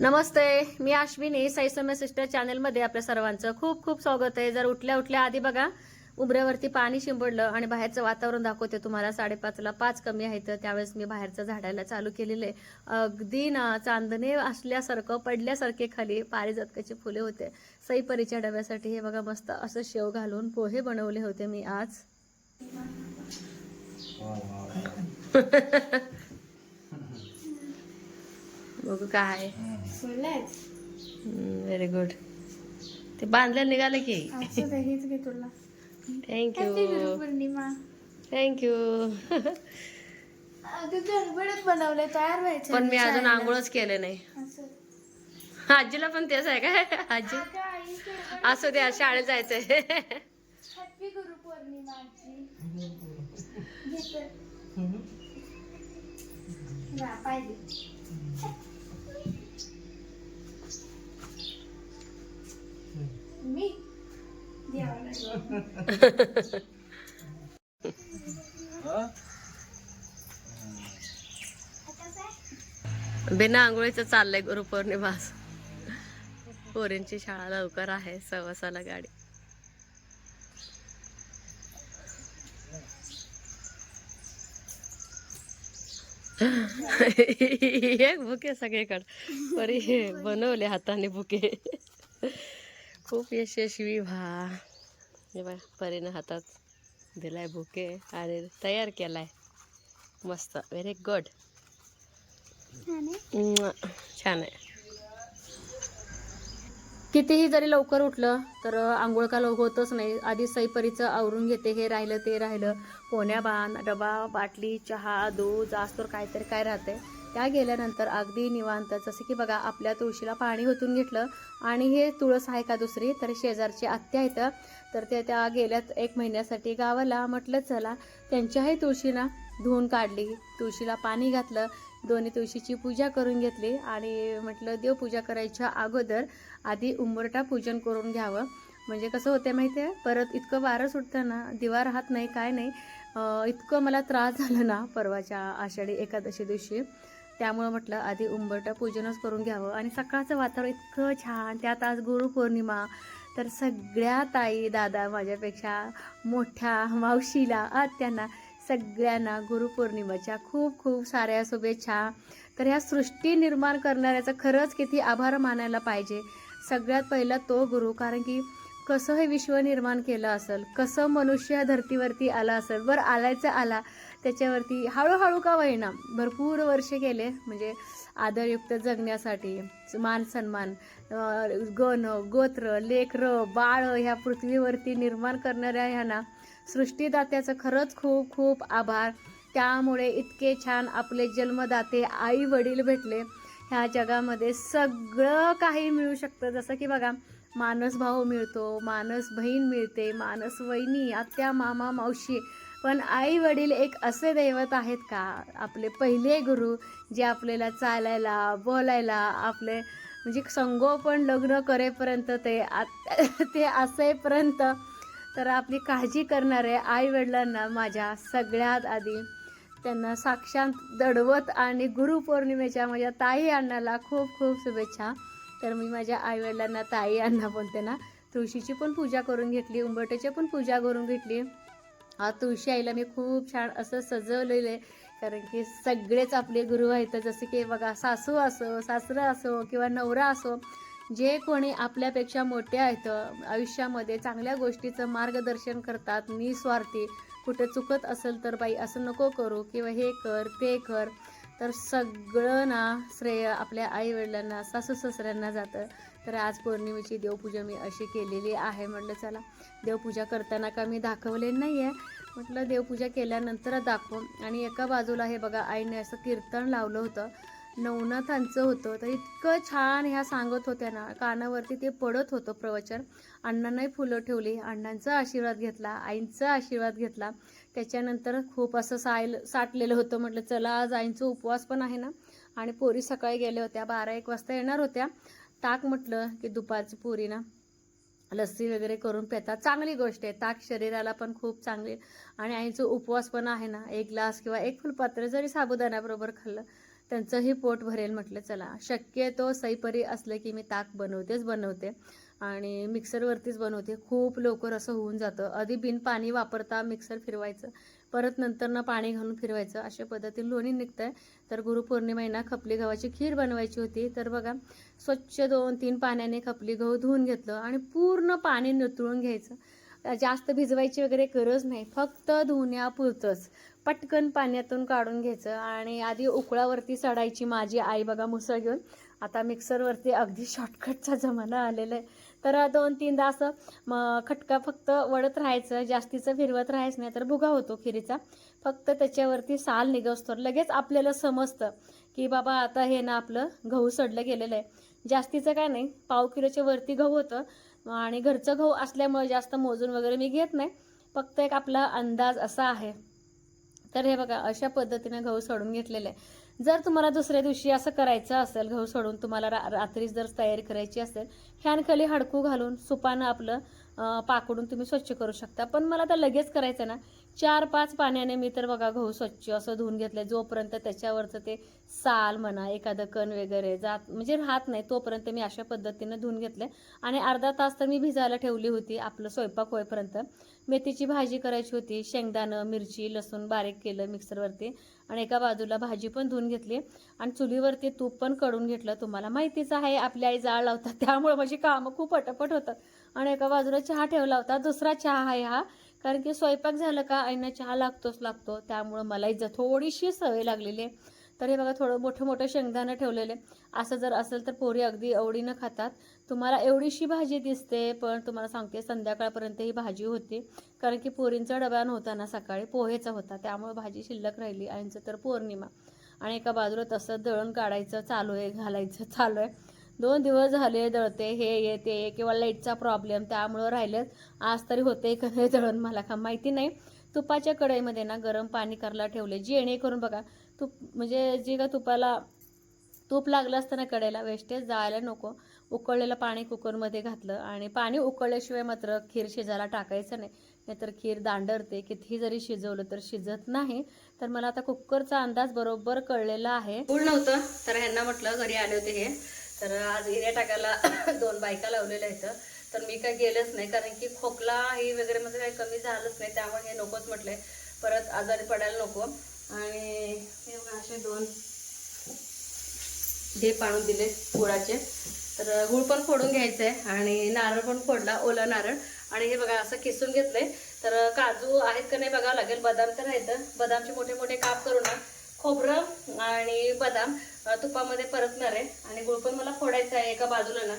नमस्ते मी Ashwini सैसम्य sister चॅनलमध्ये आपल्या सर्वांचं खूप खूप स्वागत आहे. जर उठल्या उठल्या आधी बघा उमऱ्यावरती पाणी शिंपडलं आणि बाहेरचं वातावरण दाखवते तुम्हाला. साडेपाचला पाच कमी आहे तर त्यावेळेस मी बाहेरचं झाडायला चालू केलेलं. आहे अगदी ना चांदणे असल्यासारखं पडल्यासारखे खाली पारिजातकाची फुले होते. सईपरीच्या डब्यासाठी हे बघा मस्त असं शेव घालून पोहे बनवले होते मी आज. बघू काय. व्हेरी गुड ते बांधलं निघालं की. हेच घे तुला. थँक्यू पौर्णिमा थँक्यू अगं गडबडच बनवले तयार व्हायचं पण मी अजून आंघोळच केले नाही. असं आजीला पण तेच आहे काय? आजी? असू द्या शाळेत जायचंय. गुरु पौर्णिमा आजी. पाहिजे. मी बिना आंघोळीचं चाललंय गुरुपौर्णिमास. पोरींची शाळा लवकर आहे सव्वासाला गाडी. एक बुके सगळीकडे. परी बनवले हाताने बुके. खूप यशस्वी व्हा. हे बघ परीनं हातात दिलाय बुके आणि तयार केलाय. मस्त व्हेरी गुड छान आहे. कितीही जरी लवकर उठलं तर आंघोळ का लवकर होतच नाही. आधी सईपरीचं आवरून घेते हे राहिलं ते राहिलं. पोण्या बाण डबा बाटली चहा दूध जास्त काहीतरी काय राहते त्या गेल्यानंतर अगदी निवांत जसं की बघा आपल्या तुळशीला पाणी ओतून घेतलं आणि हे तुळस आहे का दुसरी? तर शेजारची आत्या येतं तर ते त्या गेल्यात एक महिन्यासाठी गावाला म्हटलं चला त्यांच्याही तुळशीला धुवून काढली. तुळशीला पाणी घातलं. दोन्ही तुळशीची पूजा करून घेतली आणि म्हटलं देवपूजा करायच्या अगोदर आधी उंबरटा पूजन करून घ्यावं. म्हणजे कसं होतं माहिती आहे परत इतकं वारं सुटतं ना दिवा राहत नाही काय नाही. इतकं मला त्रास झाला ना परवाच्या आषाढी एकादशी दिवशी. त्यामुळं म्हटलं आधी उंबरटा पूजनच करून घ्यावं. आणि सकाळचं वातावरण इतकं छान. त्यात आज गुरुपौर्णिमा. तर सगळ्या ताई दादा माझ्यापेक्षा मोठ्या मावशीला आत्यांना सगळ्यांना गुरुपौर्णिमेच्या खूप खूप साऱ्या शुभेच्छा. तर ह्या सृष्टी निर्माण करणाऱ्याचं खरंच किती आभार मानायला पाहिजे. सगळ्यात पहिला तो गुरु. कारण की कसं हे विश्व निर्माण केलं असेल कसं मनुष्य धर्तीवरती आला असेल बरं आलायचं आला त्याच्यावरती हळूहळू का होईना भरपूर वर्ष गेले म्हणजे आदरयुक्त जगण्यासाठी मान सन्मान गण गोत्र लेकर बाळ ह्या पृथ्वीवरती निर्माण करणाऱ्या ह्यांना सृष्टीदात्याचं खरंच खूप खूप आभार. त्यामुळे इतके छान आपले जन्मदाते आई वडील भेटले. ह्या जगामध्ये सगळं काही मिळू शकतं. जसं की बघा मानस भाऊ मिळतो मानस बहीण मिळते मानस वहिनी आत्या मामा मावशी पण आई वडील एक असे दैवत आहेत का? आपले पहिले गुरु जे आपल्याला चालायला बोलायला आपले म्हणजे संगोपन लग्न करेपर्यंत ते आत- ते असेपर्यंत तर आपली काळजी करणारे आई वडिलांना माझ्या सगळ्यात आधी त्यांना साक्षात दडवत आणि गुरुपौर्णिमेच्या माझ्या ताई अण्णाला खूप खूप शुभेच्छा. तर मी माझ्या आईवडिलांना ताई अण्णा बोलते ना तुळशीची पण पूजा करून घेतली उंबरट्याची पण पूजा करून घेतली. हा तुळशी आईला मी खूप छान असं सजवलेलं आहे. कारण की सगळेच आपले गुरु आहेत. जसे की बघा सासू असो सासरं असो किंवा नवरा असो जे कोणी आपल्यापेक्षा मोठे आहेत आयुष्यामध्ये चांगल्या गोष्टीचं मार्गदर्शन करतात निस्वार्थी कुठं चुकत असेल तर बाई असं नको करू किंवा हे कर ते कर. तर सगळं ना श्रेय आपल्या आई वडिलांना सासू सासऱ्यांना जातं. तर आज पौर्णिमेची देवपूजा मी अशी केलेली आहे. म्हटलं चला देवपूजा करताना का मी दाखवले नाही आहे म्हटलं देवपूजा केल्यानंतर दाखव आणि एका बाजूला हे बघा आईने असं कीर्तन लावलं होतं. नवनाथांचं होतं. तर इतकं छान ह्या सांगत होत्या ना कानावरती ते पडत होतं प्रवचन. अण्णांनाही फुलं ठेवली अण्णांचा आशीर्वाद घेतला आईंचा आशीर्वाद घेतला. त्याच्यानंतर खूप असं सायल साठलेलं होतं. म्हटलं चला आज आईंचं उपवास पण आहे ना. आणि पोरी सकाळी गेल्या होत्या बारा एक वाजता येणार होत्या. ताक म्हटलं की दुपारची पोरी ना. लस्सी वगैरे करून पितात. चांगली गोष्ट आहे. ताक शरीराला पण खूप चांगली आणि आईचं उपवास पण आहे ना एक ग्लास किंवा एक फुलपात्र जरी साबुदाण्याबरोबर खाल्लं त्यांचंही पोट भरेल म्हटलं चला. शक्यतो सईपरी असलं की मी ताक बनवतेच बनवते आणि मिक्सरवरतीच बनवते. खूप लवकर असं होऊन जातं. आधी बिन पाणी वापरता मिक्सर फिरवायचं. परत नंतर पाणी घालून फिरवायचं. अशा पद्धतीने लोणी निघतंय. तर गुरुपौर्णिमेना खपली गव्हाची खीर बनवायची होती. तर बघा स्वच्छ दोन तीन पाण्याने खपली गहू धुवून घेतलं आणि पूर्ण पाणी नितळून घ्यायचं. जास्त भिजवायची वगैरे गरज नाही. फक्त धुण्यापुरतंच पटकन पाण्यातून काढून घ्यायचं आणि आधी उकळावरती सडायची माझी आई बघा मुसळ घेऊन. आता मिक्सरवरती अगदी शॉर्टकटचा जमाना आलेला आहे. तर दोन तीनदा असं मग खटका फक्त वळत राहायचं जास्तीचं फिरवत राहायचं नाही तर भुगा होतो खिरीचा. फक्त त्याच्यावरती साल निघसतो लगेच आपल्याला समजतं की बाबा आता हे ना आपलं गहू सडलं गेलेलं आहे. जास्तीचं काय नाही पाव किलोच्या वरती गहू होतं आणि घरचं गहू असल्यामुळे जास्त मोजून वगैरे मी घेत नाही. फक्त एक आपला अंदाज असा आहे. तर हे बघा अशा पद्धतीने गहू सोडून घेतलेले आहे. जर तुम्हाला दुसऱ्या दिवशी असं करायचं असेल गहू सोडून तुम्हाला रा रात्रीच जर तयारी करायची असेल फॅनखाली हडकू घालून सुपानं आपलं पाकडून तुम्ही स्वच्छ करू शकता. पण मला तर लगेच करायचं ना चार पाच पाण्याने मी तर बघा गहू स्वच्छ असं धुवून घेतलं जोपर्यंत त्याच्यावरचं ते साल म्हणा एखादं कण वगैरे जात म्हणजे राहत नाही तोपर्यंत मी अशा पद्धतीनं धुवून घेतले आणि अर्धा तास तर मी भिजायला ठेवली होती आपलं स्वयंपाक होईपर्यंत. मेथीची भाजी करायची होती शेंगदाणं मिरची लसूण बारीक केलं मिक्सरवरती. आणि एका बाजूला भाजी पण धुवून घेतली. आणि चुलीवरती तूप पण कडून घेतलं. तुम्हाला माहितीच आहे आपली आई जाळ लावतात त्यामुळे माझी कामं खूप पटपट होतात. आणि एका बाजूला चहा ठेवला होता दुसरा चहा आहे हा. कारण की स्वयंपाक झालं का आईना चहा लागतोच लागतो. त्यामुळं मलाही ज थोडीशी सवय लागलेली आहे. तर हे बघा थोडं मोठं मोठं शेंगदाणं ठेवलेले. असं जर असेल तर पोरी अगदी आवडीनं खातात. तुम्हाला एवढीशी भाजी दिसते पण तुम्हाला सांगते संध्याकाळपर्यंत ही भाजी होती. कारण की पोरींचा डबा नव्हता ना सकाळी पोहेचा होता. त्यामुळे भाजी शिल्लक राहिली आईंचं तर पौर्णिमा. आणि एका बाजूला तसं दळण काढायचं चालू आहे घालायचं चालू आहे. दोन दिवस झाले दळते हे येते किंवा लाईटचा प्रॉब्लेम त्यामुळं राहिलं. आज तरी होते का नाही दळण मला का माहिती नाही. तुपाच्या कढईमध्ये ना गरम पाणी करायला ठेवले जेणेकरून बघा तूप म्हणजे जे का तुपाला तूप लागलं असतं ना कडेला वेस्टेज जायला नको. उकळलेलं पाणी कुकरमध्ये घातलं आणि पाणी उकळल्याशिवाय मात्र खीर शिजायला टाकायचं नाही. नाहीतर खीर दांडरते. कितीही जरी शिजवलं तर शिजत नाही. तर मला आता कुकरचा अंदाज बरोबर कळलेला आहे. पूर्ण नव्हतं तर ह्यांना म्हटलं घरी आले होते हे. तर आज हिऱ्या टाकायला दोन बायका लावलेल्या आहेत तर मी काय गेलंच नाही कारण की खोकला हे वगैरे मध्ये काही कमी झालंच नाही त्यामुळे हे नकोच म्हटलंय. परत आजारी पडायला नको. आणि हे बघा असे दोन ढेप आणून दिले गुळाचे. तर गुळ पण फोडून घ्यायचं आहे आणि नारळ पण फोडला ओला नारळ. आणि हे बघा असं किसून घेतलंय. तर काजू आहेत का नाही बघावं लागेल. बदाम तर आहेत. बदामचे मोठे मोठे काप करू ना. खोबरं आणि बदाम तुपामध्ये परतणार आहे. आणि गुळ पण मला फोडायचं आहे एका बाजूला ना.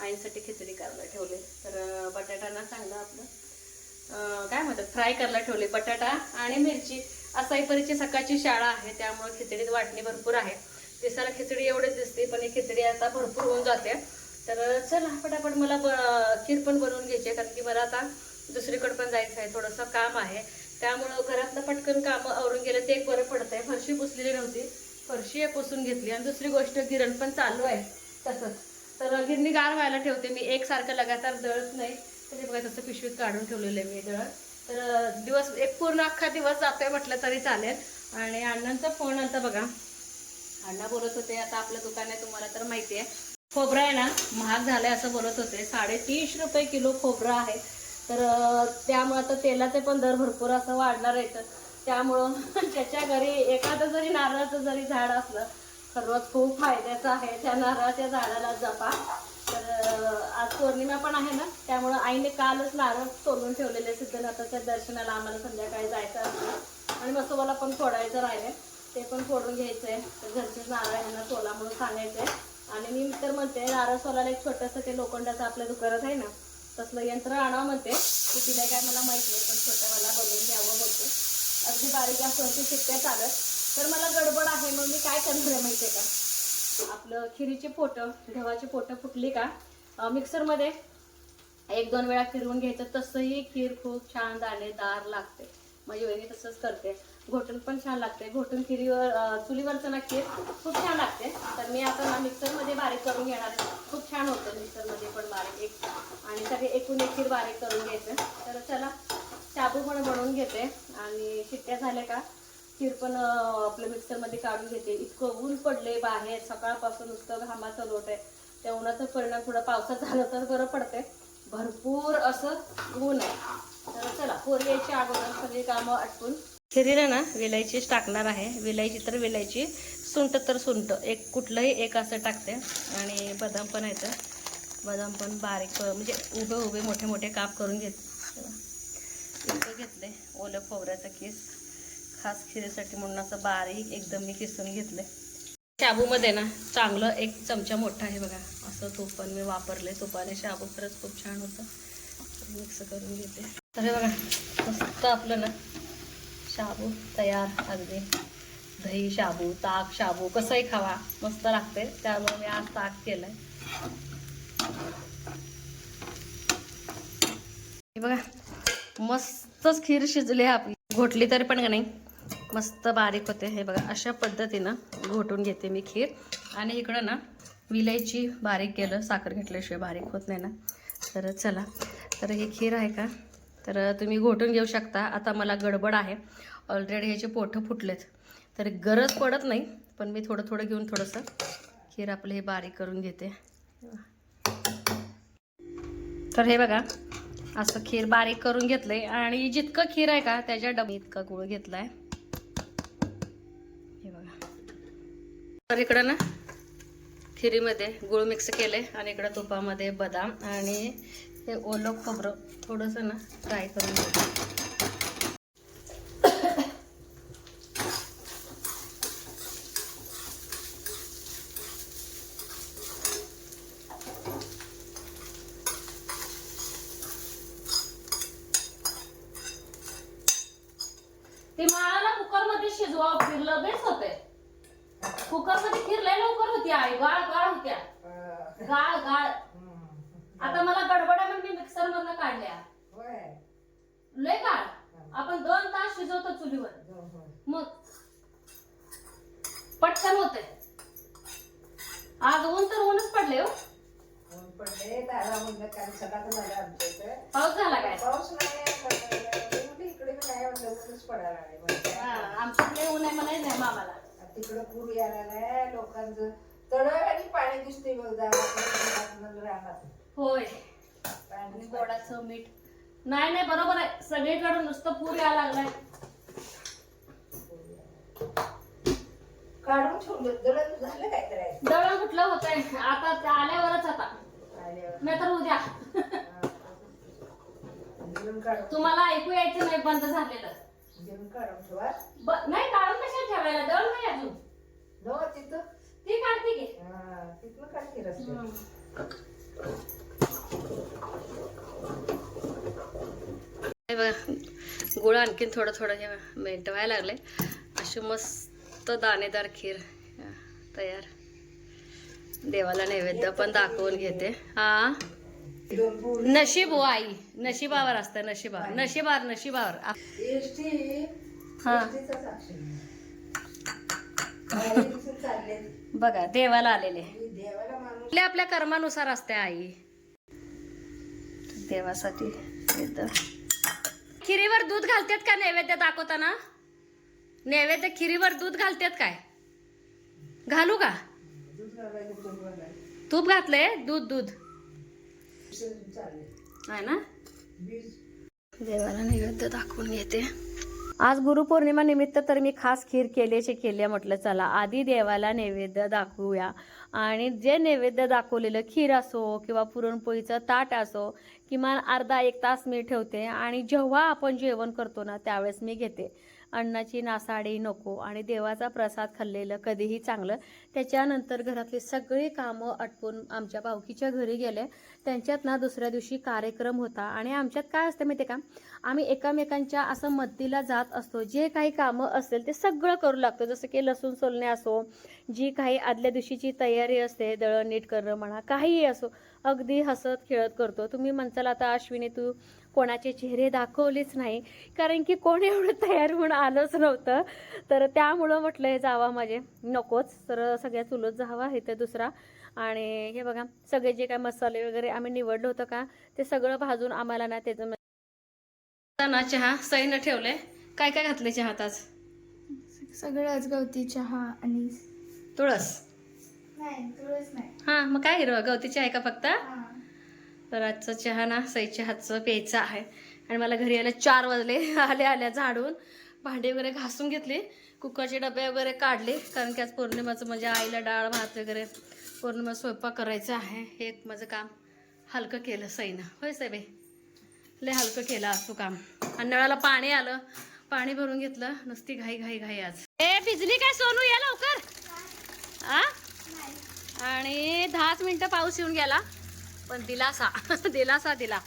आईंसाठी खिचडी करायला ठेवले. तर अ, बटाटाना चांगलं आपलं काय म्हणतात फ्राय करायला ठेवले. बटाटा आणि मिरची असाही परीची सकाळची शाळा आहे त्यामुळे खिचडीत वाटणी भरपूर आहे. दिसायला खिचडी एवढीच दिसते पण ही खिचडी आता भरपूर होऊन जाते. तर चला पटापट मला ब- खीर पण बनवून घ्यायची आहे कारण की मला आता दुसरीकडे पण जायचं आहे. थोडंसं काम आहे. त्यामुळं घरातलं पटकन कामं आवरून गेलं ते एक बरं पडतंय. फरशी पुसलेली नव्हती. फरशी एक पुसून घेतली आणि दुसरी गोष्ट गिरण पण चालू आहे तसंच. तर गिरणी गार व्हायला ठेवते मी. एकसारखं लगातार दळत नाही. तरी बघा तसं पिशवीत काढून ठेवलेलं आहे मी दळण तर दिवस एक पूर्ण अख्खा दिवस जातोय म्हटलं तरी चालेल. आणि अण्णांचा फोन आता बघा. अण्णा बोलत होते आता आपलं दुकान आहे तुम्हाला तर माहिती आहे. खोबरा आहे ना महाग झालंय असं बोलत होते. साडेतीनशे रुपये किलो खोबरा आहे. तर त्यामुळं आता तेलाचे पण दर भरपूर असं वाढणार आहे तर त्यामुळं त्याच्या घरी एखादं जरी नारळाचं जरी झाड असलं सर्वात खूप फायद्याचं आहे त्या नारळाच्या झाडाला जपा. तर आज पौर्णिमा पण आहे ना त्यामुळं आईने कालच नारळ तोलून ठेवलेले सिद्धनाथाच्या दर्शनाला आम्हाला संध्याकाळी जायचं असतं. आणि मसोबाला पण फोडायचं राहिले ते पण फोडून घ्यायचंय. तर घरचेच नारळ यांना सोला म्हणून सांगायचंय. आणि मी तर म्हणते नारळ सोलाला एक छोटंसं ते लोखंडाचं आपल्या दुकानात आहे ना तसलं यंत्र आणावं म्हणते. किती काय काय मला माहीत नाही पण छोट्यावाला मला बनवून घ्यावं बोलते अगदी बारीक असं शिट्ट्या चालत. तर मला गडबड आहे मग मी काय करणार आहे माहितीये का? आपलं खिरीची पोटं गव्हाची पोटं फुटली का? मिक्सरमध्ये एक दोन वेळा फिरवून घ्यायचं. तसंही खीर खूप छान दाणेदार लागते. माझी वहिनी तसंच करते. घोटण पण छान लागते घोटण खिरीवर चुलीवरचं नक्की खीर खूप छान लागते तर मी आता ना मिक्सरमध्ये बारीक करून घेणार खूप छान होतं मिक्सरमध्ये पण बारीक एक आणि सगळे एकूण एक खीर बारीक करून घ्यायचं. तर चला शाबू पण बनवून घेते. आणि शिट्ट्या झाल्या का खीर पण आपलं आपल्या मिक्सरमध्ये काढून घेते. इतकं ऊन पडले बाहेर. सकाळपासून नुसतं घामाचं लोट आहे. त्या उन्हाचा परिणाम थोडा पावसात झालं तर बरं पडते भरपूर असं ऊन आहे. तर चला पोरी यायची अगोदर सगळी कामं आटपून. खिरीला ना विलायचीच टाकणार आहे. विलायची तर विलायची सुंट तर सुंट. एक कुठलंही एक असं टाकते. आणि बदाम पण येतं बदाम पण बारीक म्हणजे उभे उभे मोठे मोठे काप करून घेत इतकं घेतले ओलं खोबऱ्याचा किस. खास खिरीसाठी म्हणून असं बारीक एकदम मी किसून घेतले शाबूमध्ये ना चांगलं एक चमचा मोठा आहे बघा. असं तूप पण मी वापरले तुपाने शाबू खरंच खूप छान होतं. मिक्स करून घेते. तर हे बघा मस्त आपलं ना शाबू तयार अगदी. दही शाबू ताक शाबू कसंही खावा. मस्त लागते. त्यामुळे मी आज ताक केलं हे बघा मस्तच खीर शिजली आपली. घोटली तरी पण का नाही? मस्त बारीक होते. हे बघा अशा पद्धतीनं घोटून घेते मी खीर. आणि इकडं ना विलायची बारीक केलं. साखर घेतल्याशिवाय बारीक होत नाही ना. तर चला. तर ही खीर आहे का? तर तुम्ही घोटून घेऊ शकता. आता मला गडबड आहे. ऑलरेडी ह्याचे पोठं फुटलेत. तर गरज पडत नाही पण मी थोडं थोडं घेऊन थोडंसं खीर आपलं हे बारीक करून घेते. तर हे बघा असं खीर बारीक करून घेतलंय आणि जितकं खीर आहे का त्याच्या डबी इतका गुळ घेतलाय. हे बघा. तर इकडं ना खिरीमध्ये गुळ मिक्स केले आणि इकडं तुपामध्ये बदाम आणि हे ओलं खोबरं थोडंसं ना फ्राय करून घेते ते माळाला कुकरमध्ये शिजवा फिरलं बेस होते कुकरमध्ये फिरलंय लवकर होती आई गाळ गाळ होत्या गाळ गाळ आता मला गडबड आहे म्हणून मी मिक्सर मधनं काढल्या लय गाळ आपण दोन तास शिजवतो चुलीवर. मग पटकन होते आज ऊन तर ऊनच पडले हो. पडले म्हणलं काल सकाळ झाला आमच्या इथं. पाऊस झाला काय? पाऊस नाही इकडे पण नाही म्हणलं ऊनच पडायला लागले आमच्याकडे ऊन आहे म्हणायचं नाही मामाला. तिकडं पूर यायला लोकांचं तळ आणि पाणी दिसते बघ दारात राहणार होय. पाणी गोडाचं मीठ. नाही नाही बरोबर आहे. सगळीकडे नुसतं पूर यायला लागलाय काढून ठेवलं दळण झालं काय करायचं? दळण कुठलं होत आहे आता ते आल्यावरच आता. आल्यावर. नाही तर उद्या काढून तुम्हाला ऐकू यायचं नाही बंद झालेलं. दळण काढून ठेवा ब- नाही काढून कशाला ठेवायला? दळण नाही अजून. तिथं? ती काढते की. हा, तिथनं काढते रस्त्यात. हे बघा गुळ आणखीन थोडं थोडं हे बघा, मेंटवायला लागले. अशी मस्त दाणेदार खीर. तयार. देवाला नैवेद्य पण दाखवून घेते. हा? नशीब हो आई. नशिबावर असतं नशिबावर. नशिबावर नशिबावर. हा. बघा देवाला आलेले. माणूस आपल्या कर्मानुसार असते आई. देवासाठी. खिरीवर दूध घालतात का नैवेद्य दाखवताना? नैवेद्य खिरीवर दूध घालतात काय? घालू का? तूप घातलंय? दूध दूध. आहे ना? देवाला नैवेद्य दाखवून घेते. आज गुरुपौर्णिमा निमित्त तर मी खास खीर केल्याचे केले म्हटलं चला आधी देवाला नैवेद्य दाखवूया. आणि जे नैवेद्य दाखवलेलं खीर असो किंवा पुरणपोळीचं ताट असो किमान अर्धा एक तास मी ठेवते आणि जेव्हा आपण जेवण करतो ना त्यावेळेस मी घेते. अन्नाची नासाडी नको आणि देवाचा प्रसाद खाल्लेलं कधीही चांगलं. त्याच्यानंतर घरातली सगळी कामं आटपून आमच्या भावकीच्या घरी गेले. त्यांच्यात ना दुसऱ्या दिवशी कार्यक्रम होता. आणि आमच्यात काय असतं माहिती का? आम्ही एकामेकांच्या असं मदतीला जात असतो. जे काही कामं असेल ते सगळं करू लागतो. जसं की लसूण सोलणे असो जी काही आदल्या दिवशीची तयारी असते दळण नीट करणं म्हणा काहीही असो अगदी हसत खेळत करतो. तुम्ही म्हणचाल आता अश्विनी तू कोणाचे चेहरे दाखवलेच नाही. कारण की कोण एवढं तयार होऊन आलंच नव्हतं. तर त्यामुळं म्हटलं हे जावा माझे नकोच. तर सगळ्या चुलत जावा हे तर दुसरा आणि हे बघा सगळे जे काय मसाले वगैरे आम्ही निवडलं होतं का ते सगळं भाजून आम्हाला ना त्याचं ना चहा सईनं ठेवलंय. काय काय घातलंय चहात आज? सगळंच गवती चहा आणि तुळस. नाही तुळस नाही. हां मग काय हिरवा? गवतीची आहे का फक्त? हा. तर आजचा चहा ना सईच्या हातचं प्यायचं आहे. आणि मला घरी यायला चार वाजले. आल्या आल्या झाडून. भांडे वगैरे घासून घेतले. कुकरचे डबे वगैरे काढले कारण की आज पौर्णिमाचं म्हणजे आईला डाळ भात वगैरे पौर्णिमा स्वयंपाक करायचं आहे. हे एक माझं काम. हलकं केलं सईनं. होय साहेब लय हलकं केलं आज तू काम. आणि नळाला पाणी आलं. पाणी भरून घेतलं. नुसती घाई घाई घाई आज. ए भिजली काय सोनू? या लवकर. आ? आणि दहाच मिनिटं पाऊस येऊन गेला. पण दिलासा. दिलासा दिला.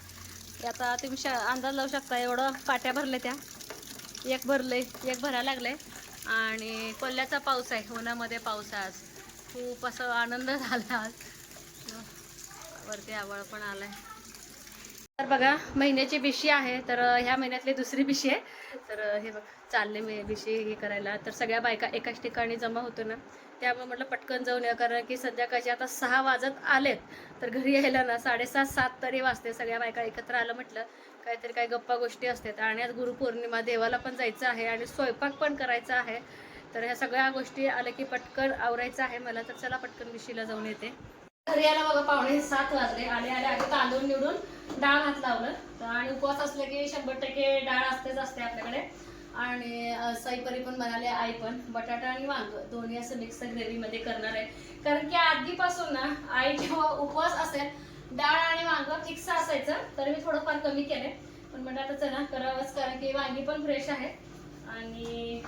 आता तुम्ही शा अंदाज लावू शकता. एवढं पाट्या भरल्या त्या. एक भरले एक भरायला लागले आणि कोल्ह्याचा पाऊस आहे उन्हामध्ये पाऊस आज. खूप असं आनंद झाला आज. वरती आवळ पण आलाय. तर बघा महिन्याची बिशी आहे तर ह्या महिन्यातली दुसरी बिशी आहे. तर हे बघ चालले मी बिशी हे करायला. तर सगळ्या बायका एकाच ठिकाणी जमा होतो ना. त्यामुळे म्हटलं पटकन जाऊन या कारण की संध्याकाळचे आता सहा वाजत आलेत. तर घरी यायला ना साडेसात सात तरी वाजते. सगळ्या बायका एकत्र आलं म्हटलं काहीतरी काही गप्पा गोष्टी असतात आणि आज गुरुपौर्णिमा देवाला पण जायचं आहे आणि स्वयंपाक पण करायचा आहे. तर ह्या सगळ्या गोष्टी आल्या की पटकन आवरायचं आहे मला. तर चला पटकन विशीला जाऊन येते. घरी आला बघा पावणे सात वाजले. आणि आले आधी तांदूळ निवडून डाळ हात लावलं. तर आणि उपवास असले की शंभर टक्के डाळ असतेच असते आपल्याकडे. आणि साईपरी पण म्हणाले आई पण. बटाटा आणि वांग दोन्ही असं मिक्स ग्रेव्हीमध्ये करणार आहे. कारण की आधीपासून ना आई जेव्हा उपवास असेल डाळ आणि वांग फिक्स असायचं. तर मी थोडंफार कमी केलंय. पण म्हणलं आता चला करावंच कारण की वांगी पण फ्रेश आहे. आणि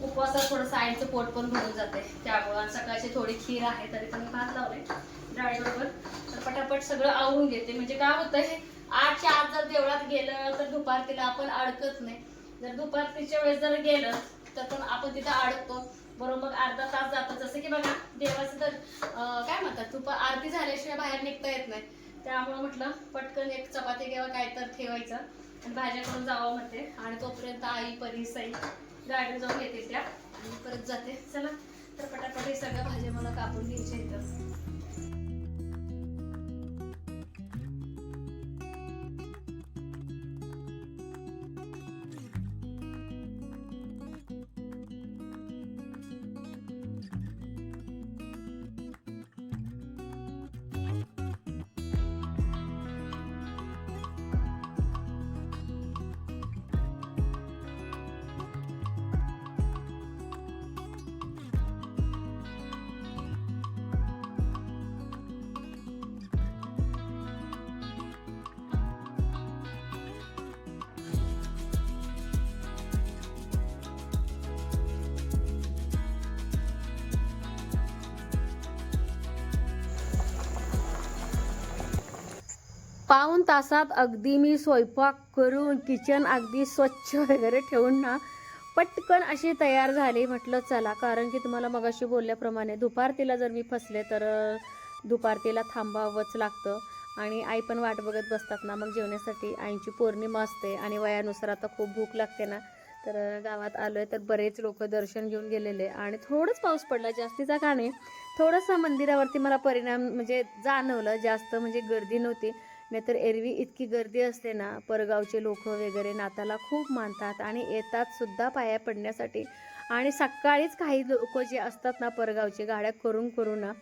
उपवासात थोडं साईडचं पोट पण भरून जाते त्यामुळं सकाळची थोडी खीर आहे तरी पण भात लावले डाळीबरोबर. तर पटापट सगळं आवरून घेते. म्हणजे काय होतंय आठच्या आत जर देवळात गेलं तर दुपारतीला आपण अडकत नाही. जर दुपारतीच्या वेळेस जर गेलं तर पण आपण तिथं अडकतो. बरोबर अर्धा तास जातो जसं की बघा देवाचं तर काय म्हणतात तू आरती झाल्याशिवाय बाहेर निघता येत नाही. त्यामुळं म्हटलं पटकन एक चपाती किंवा काय तर ठेवायचं. आणि भाज्या करून जावं म्हणते. आणि तोपर्यंत आई परी सई गाडीवर जाऊन येते त्या. आणि परत जाते. चला तर पटापट हे सगळ्या भाज्या मला कापून घ्यायच्या इथं. पाऊन तासात अगदी मी स्वयंपाक करून किचन अगदी स्वच्छ वगैरे ठेवून ना पटकन अशी तयार झाली. म्हटलं चला कारण की तुम्हाला मगाशी बोलल्याप्रमाणे दुपारतीला जर मी फसले तर दुपारतीला थांबावंच लागतं. आणि आई पण वाट बघत बसतात ना मग जेवण्यासाठी आईची पौर्णिमा असते आणि वयानुसार आता खूप भूक लागते ना. तर गावात आलो आहे तर बरेच लोक दर्शन घेऊन गेलेले आणि थोडंच पाऊस पडला जास्तीचा का नाही. थोडंसं मंदिरावरती मला परिणाम म्हणजे जाणवलं जास्त म्हणजे गर्दी नव्हती. नाहीतर एरवी इतकी गर्दी असते ना परगावचे लोक वगैरे नाताला खूप मानतात आणि येतात सुद्धा पाया पडण्यासाठी. आणि सकाळीच काही लोक जे असतात ना परगावचे गाड्या करून करून ना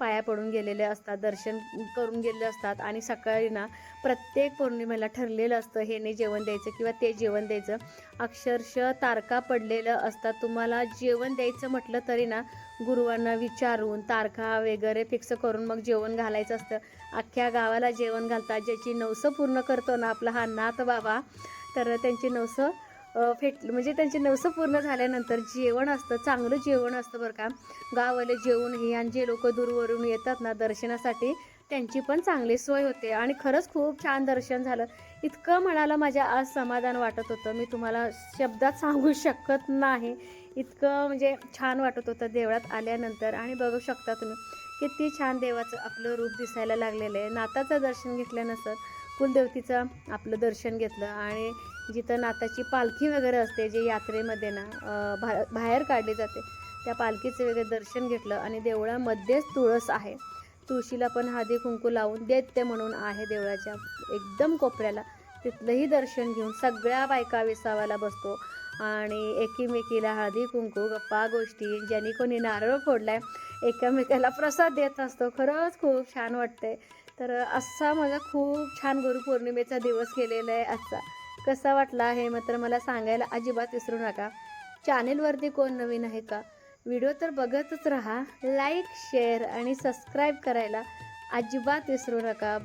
पाया पडून गेलेले असतात दर्शन करून गेलेले असतात आणि सकाळी ना प्रत्येक पौर्णिमेला ठरलेलं असतं हे नाही जेवण द्यायचं किंवा ते जेवण द्यायचं. अक्षरशः तारका पडलेलं असतात. तुम्हाला जेवण द्यायचं म्हटलं तरी ना गुरुवांना विचारून तारखा वगैरे फिक्स करून मग जेवण घालायचं असतं. अख्ख्या गावाला जेवण घालतात. ज्याची नवसं पूर्ण करतो ना आपला हा नाथ बाबा तर त्यांची नवसं फेट म्हणजे त्यांची नवसं पूर्ण झाल्यानंतर जेवण असतं चांगलं जेवण असतं बरं का. गाववाले जेवण हे आणि जे लोक दूरवरून येतात ना दर्शनासाठी त्यांची पण चांगली सोय होते. आणि खरंच खूप छान दर्शन झालं. इतकं मनाला माझ्या आज समाधान वाटत होतं. मी तुम्हाला शब्दात सांगू शकत नाही. इतकं म्हणजे छान वाटत होतं देवळात आल्यानंतर. आणि बघू शकता तुम्ही किती छान देवाचं आपलं रूप दिसायला लागलेलं आहे. नाताचं दर्शन घेतल्यानंतर कुलदेवतीचं आपलं दर्शन घेतलं. आणि जिथं नाताची पालखी वगैरे असते जे यात्रेमध्ये ना भा बाहेर काढली जाते. त्या पालखीचं वगैरे दर्शन घेतलं आणि देवळामध्येच तुळस आहे. तुळशीला पण हळदी कुंकू लावून दैत्य म्हणून आहे देवळाच्या एकदम कोपऱ्याला. तिथलंही दर्शन घेऊन सगळ्या बायका विसावाला बसतो. आणि एकीमेकीला हळदी कुंकू गप्पा गोष्टी ज्यांनी कोणी नारळ फोडलाय एकामेकाला प्रसाद देत असतो. खरंच खूप छान वाटतंय. तर असा माझा खूप छान गुरुपौर्णिमेचा दिवस गेलेला आहे आजचा. कसा वाटला हे मात्र मला सांगायला अजिबात विसरू नका. चॅनेलवरती कोण नवीन आहे का? व्हिडिओ तर बघतच राहा. लाईक शेअर आणि सबस्क्राईब करायला अजिबात विसरू नका.